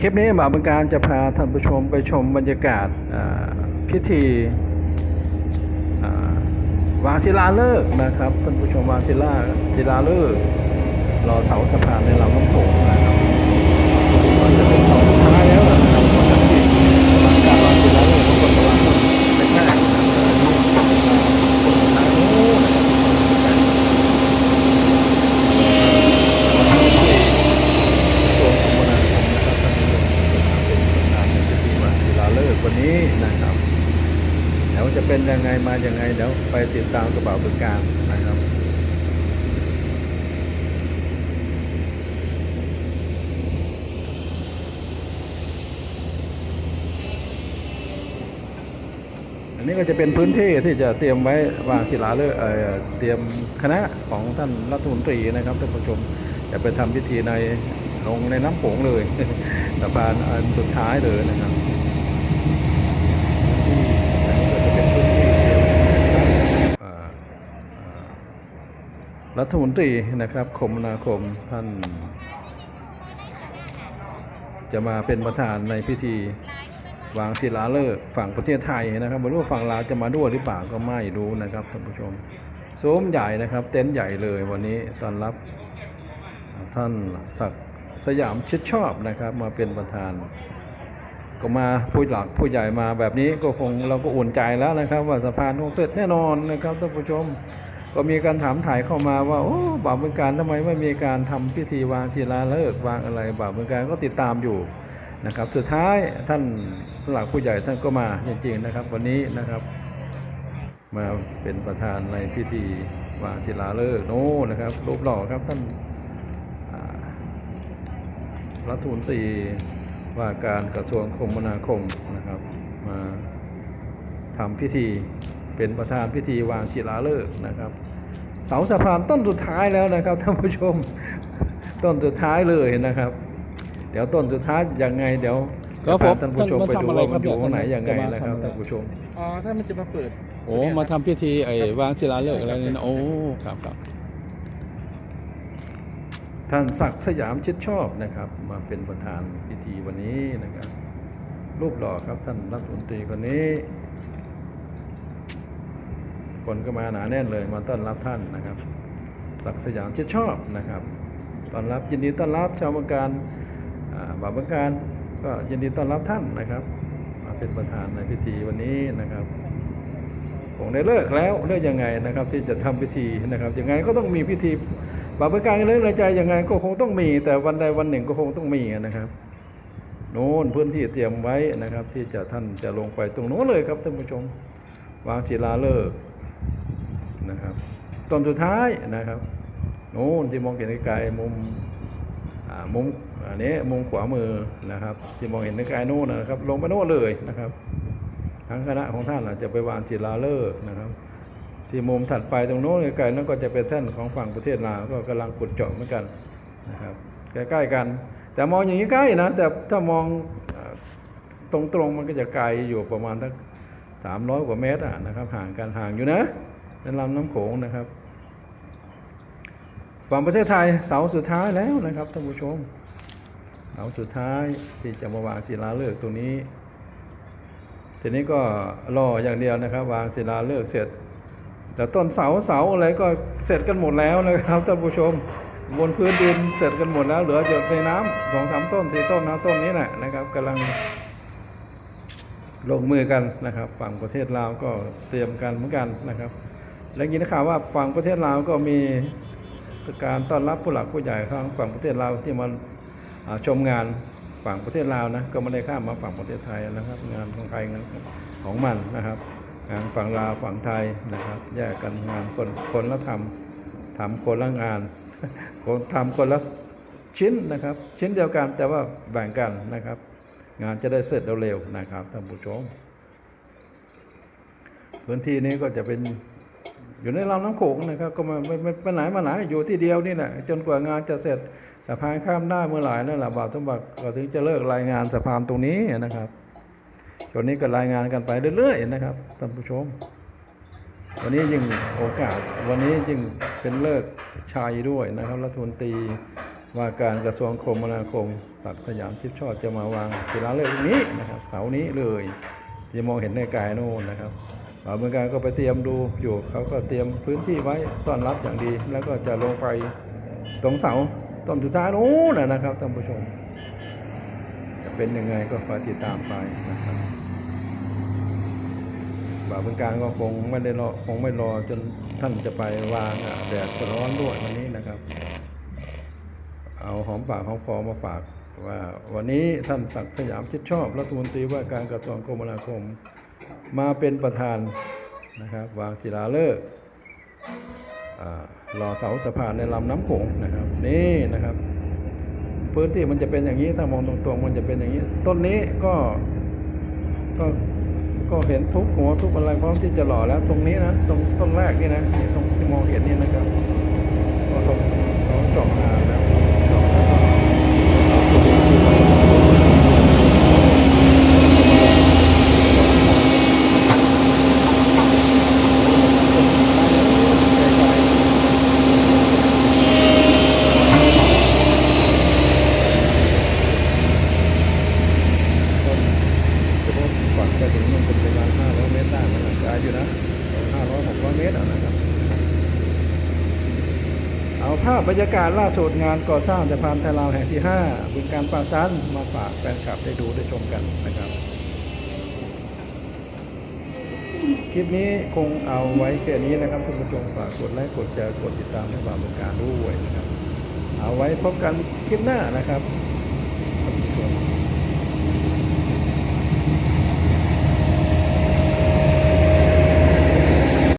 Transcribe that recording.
คลิปนี้หมาบังการจะพาท่านผู้ชมไปชมบรรยากาศพิธีวางศิลาฤกษ์นะครับท่านผู้ชมวางศิลาศิลาฤกษ์รอเสาสะพานในลำน้ำโขงนะครับก็จะเป็นเสาสุดท้ายแล้วนะครับหลังจากที่วางการวางศิลาฤกษ์ของกฎวางไม่ใช่นะครับคนสุดท้ายโน้นนะครับ ส่วนคมนาคมนะครับท่านผู้ชมจะทำเป็นประธานในพิธีวันศิลาฤกษ์วันนี้นะครับเดี๋ยว จะเป็นยังไงมายังไงเดี๋ยวไปติดตามกระเป๋าบึกการนะครับอันนี้ก็จะเป็นพื้นที่ที่จะเตรียมไว้วางศิลาฤกษ์เอ่อเตรียมคณะของท่านรัฐมนตรีนะครับท่านผู้ชมจะไปทำพิธีในลงในน้ำโขงเลยสะพานอันสุดท้ายเลยนะครับอันนี้ก็จะเป็นพื้นที่เตรียมเอ่อเอ่อ รัฐมนตรีนะครับคมนาคมท่าน จะมาเป็นประธานในพิธีวางศิลาฤกษ์ฝั่งประเทศไทยนะครับไม่รู้ฝั่งลาวจะมาด้วยหรือเปล่าก็ไม่รู้นะครับท่านผู้ชมโซมใหญ่นะครับ เต็นท์ใหญ่เลยวันนี้ต้อนรับท่านศักดิ์สยามชิดชอบนะครับ มาเป็นประธาน ก็มาผู้หลักผู้ใหญ่มาแบบนี้ก็คงเราก็อุ่นใจแล้วนะครับ ว่าสะพานคงเสร็จแน่นอนนะครับท่านผู้ชม ก็มีการถามถ่ายเข้ามาว่าโอ้บ่าวเมืองการทำไมไม่มีการทำพิธีวางศิลาฤกษ์วางอะไรบ่าวเมืองการก็ติดตามอยู่นะครับ สุดท้ายท่านผู้หลักผู้ใหญ่ท่านก็มาจริงๆนะครับ วันนี้นะครับ มาเป็นประธานในพิธีวางศิลาฤกษ์โน้นะครับรูปหล่อครับท่านรัฐมนตรีว่าการกระทรวงคมนาคมนะครับ มาทำพิธี เป็นประธานพิธีวางศิลาฤกษ์นะครับ เสาสะพานต้นสุดท้ายแล้วนะครับท่านผู้ชมต้นสุดท้ายเลยนะครับ เดี๋ยวต้นสุดท้ายยังไงเดี๋ยวครับจะพาผมท่านผู้ชมไปดูท่านมาทำอะไรว่ามันอยู่ครับตรงไหนเนี่ยยังไงจะมานะครับทำอะไรท่านผู้ชมอ๋อถ้ามันจะมาเปิด โอ้มาทำพิธีไอ้วางศิลาฤกษ์อะไรนี่นะโอ้ครับครับท่านศักดิ์สยามชิดชอบนะครับ มาเป็นประธานพิธีวันนี้นะครับรูปหล่อครับท่านรัฐมนตรีคนนี้ คนก็มาหนาแน่นเลยมาต้อนรับท่านนะครับศักดิ์สยามชิดชอบนะครับต้อนรับยินดีต้อนรับชาวเมืองการอ่าบ่าวเมืองการก็ยินดีต้อนรับท่านนะครับ มาเป็นประธานในพิธีวันนี้นะครับคงได้เลิกแล้วเลิกยังไงนะครับ ที่จะทำพิธีนะครับยังไงก็ต้องมีพิธีบ่าวเมืองการเลิกในใจยังไงก็คงต้องมี แต่วันใดวันหนึ่งก็คงต้องมีนะครับโน้นพื้นที่เตรียมไว้นะครับ ที่จะท่านจะลงไปตรงโน้นเลยครับท่านผู้ชมวางศิลาฤกษ์ นะครับตอนสุดท้ายนะครับโน้นที่มองเห็นไกลๆมุมมุมอันนี้มุมขวามือนะครับ ที่มองเห็นไกลๆโน้นนะครับ ลงไปโน้นเลยนะครับทั้งคณะของท่านจะไปวางศิลาฤกษ์นะครับ ที่มุมถัดไปตรงโน้นไกลๆนั่นก็จะเป็นแท่นของฝั่งประเทศลาวก็กำลังขุดเจาะเหมือนกันนะครับใกล้ๆกัน แต่มองอย่างนี้ใกล้นะแต่ถ้ามองตรงๆมันก็จะไกลอยู่ประมาณทักสามร้อยกว่าเมตรอะนะครับห่างกันห่างอยู่นะ ในลำน้ำโขงนะครับฝั่งประเทศไทยเสาสุดท้ายแล้วนะครับท่านผู้ชมเสาสุดท้ายที่จะมาวางศิลาฤกษ์ตรงนี้ทีนี้ก็รออย่างเดียวนะครับ วางศิลาฤกษ์เสร็จ แต่ต้นเสาเสาอะไรก็เสร็จกันหมดแล้วนะครับท่านผู้ชมบนพื้นดินเสร็จกันหมดแล้วเหลือหยดในน้ำสองสามต้นสี่ต้นนะต้นนี้แหละนะครับกำลังลงมือกันนะครับ ฝั่งประเทศลาวก็เตรียมกันเหมือนกันนะครับ และยินข่าวว่าฝั่งประเทศลาวก็มีการต้อนรับผู้หลักผู้ใหญ่ข้งฝั่งประเทศลาวที่มาอ่าชมงานฝั่งประเทศลาวนะก็ไม่ได้ข้ามมาฝั่งประเทศไทยนะครับ งานของใครงานของมันนะครับงานฝั่งลาวฝั่งไทยนะครับ แยกกันงานคนคนละทำทำคนละงานคนทำคนละชิ้นนะครับ ชิ้นเดียวกันแต่ว่าแบ่งกันนะครับ งานจะได้เสร็จเร็วๆนะครับท่านผู้ชมพื้นที่นี้ก็จะเป็น อยู่ในลำน้ำโขงนะครับก็มาไม่ไม่ไปไหนมาไหนอยู่ที่เดียวนี่แหละจนกว่างานจะเสร็จสะพานข้ามได้เมื่อไหร่นั่นแหละบาวสมบัติก็ถึงจะเลิกรายงานสะพานตรงนี้นะครับช่วงนี้ก็รายงานกันไปเรื่อยๆนะครับท่านผู้ชม วันนี้ยิ่งโอกาสวันนี้ยิ่งเป็นเลิกชัยด้วยนะครับรัฐมนตรีว่าการกระทรวงคมนาคมศักดิ์สยามชิดชอบจะมาวางศิลาฤกษ์ตรงนี้นะครับ เสาร์นี้เลยจะมองเห็นในกายโน่นนะครับ บ่าวเมืองการก็ไปเตรียมดูอยู่เขาก็เตรียมพื้นที่ไว้ต้อนรับอย่างดี แล้วก็จะลงไปตรงเสาต้นสุดท้ายโน้นนะนะครับท่านผู้ชม จะเป็นยังไงก็คอยติดตามไปนะครับบ่าวเมืองการก็คงไม่ได้รอคงไม่รอจนท่านจะไปวางแดดจะร้อนด้วยวันนี้นะครับ เอาหอมปากหอมคอมาฝากว่าวันนี้ท่านศักดิ์สยามชิดชอบรัฐมนตรีว่าการกระทรวงคมนาคม มาเป็นประธานนะครับวางศิลาฤกษ์อ่ารอเสาสะพานในลำน้ำโขงนะครับนี่นะครับ พื้นที่มันจะเป็นอย่างนี้ถ้ามองตรงๆมันจะเป็นอย่างนี้ ต้นนี้ก็ก็ก็เห็นทุกหัวทุกอะไรพร้อมที่จะหล่อแล้วตรงนี้นะตรงต้นแรกนี่นะตรงที่มองเห็นนี่นะครับก็ต้องเขาเจาะมาแล้วเจาะแล้วก็เอาตัวนี้ขึ้นไปต้นสมมติฝันไปถึงมันเป็นประมาณ500 เมตรได้มันไกลอยู่นะ500 600 เมตรอะนะครับ เอาภาพ บรรยากาศล่าสุดงานก่อสร้างสะพานไทยลาวแห่งที่5บึงการป่าซันมาฝากแฟนคลับได้ดูได้ชมกันนะครับ คลิปนี้คงเอาไว้แค่นี้นะครับท่านผู้ชมฝากกดไลค์กดแชร์กดติดตามให้บ่าวบึงการด้วยนะครับ เอาไว้พบกันคลิปหน้านะครับ